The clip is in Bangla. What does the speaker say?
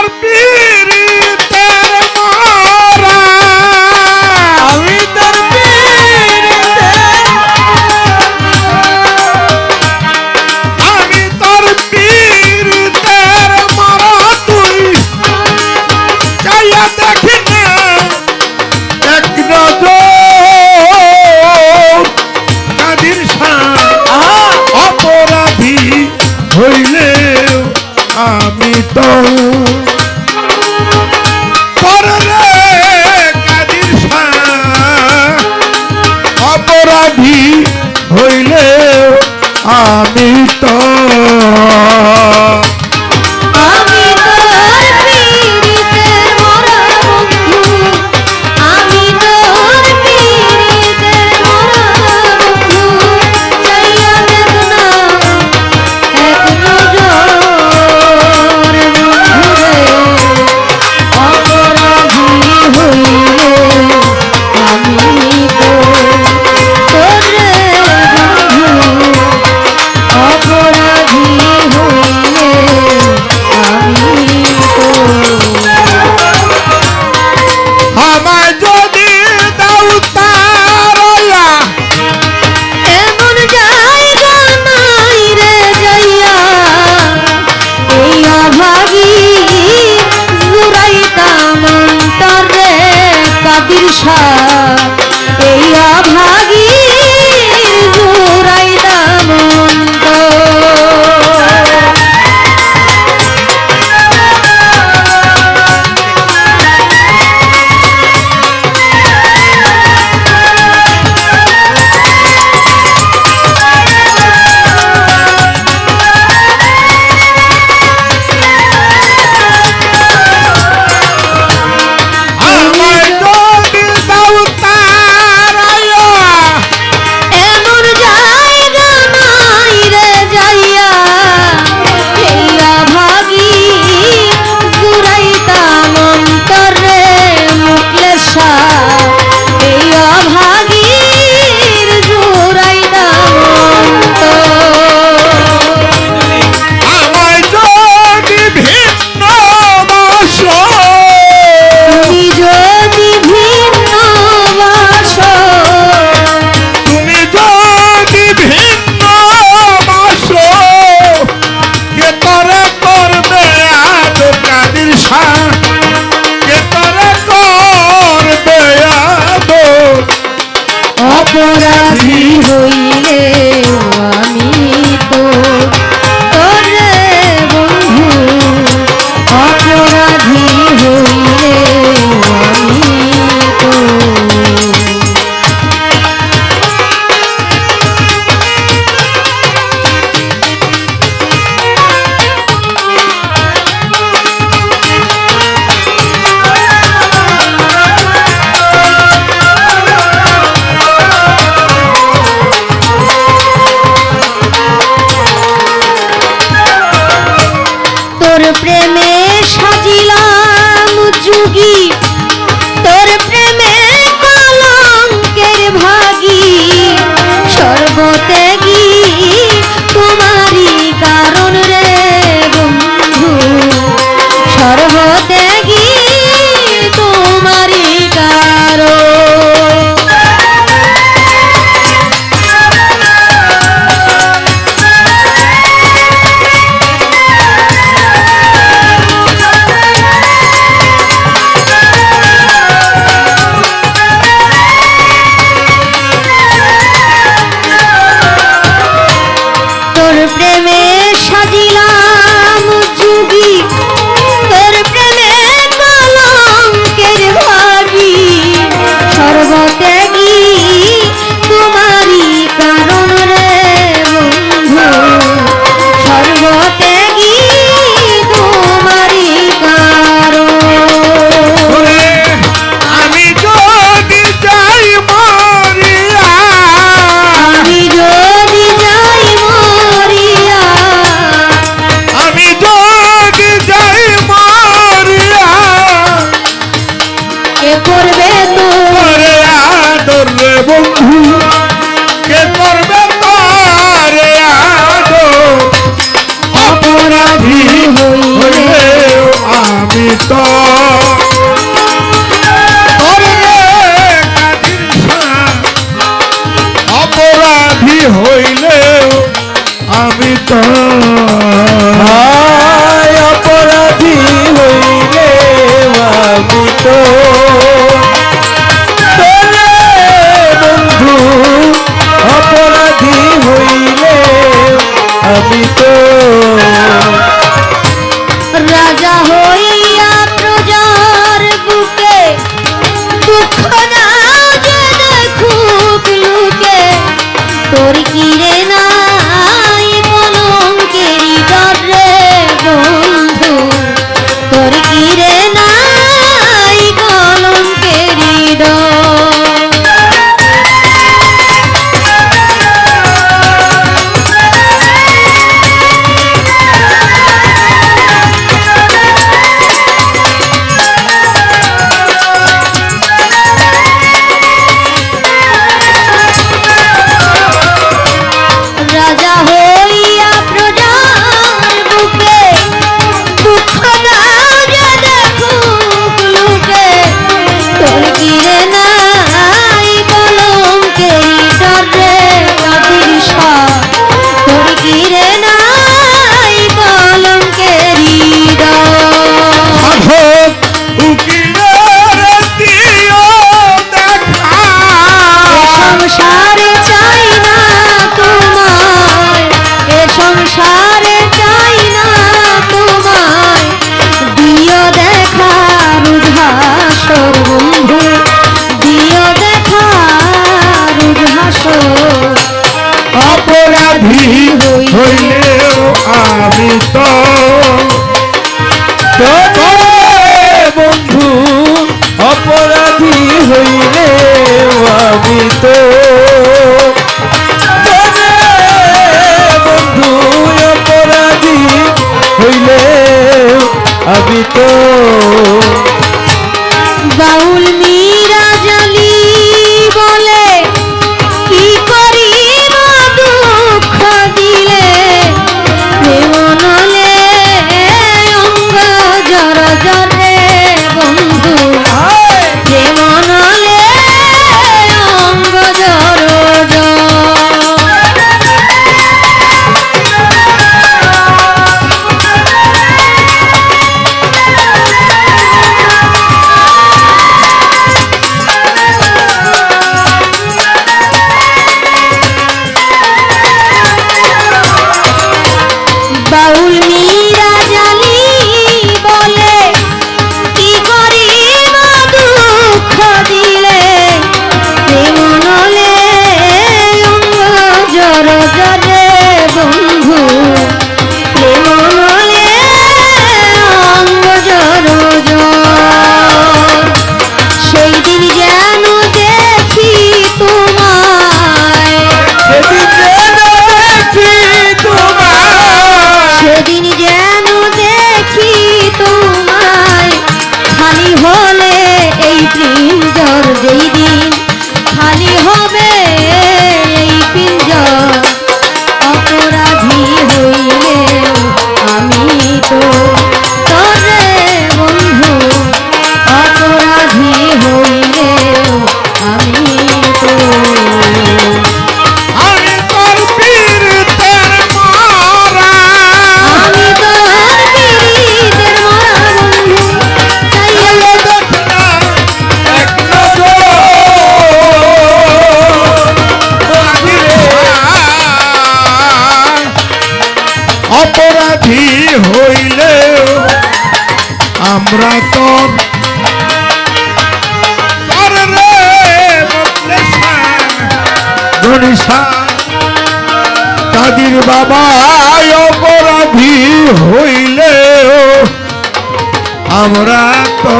তোর কে করবে তোর? আদর রে বন্ধু কে করবে তোর আদর? আমি তো অপরাধী আমি তো ব্যাধি হইলেও আমি তো বন্ধু অপরাধী হইলেও আমি তো বন্ধু অপরাধী হইলেও আমি তো তাদের বাবা অপরাধী হইলেও আমরা তো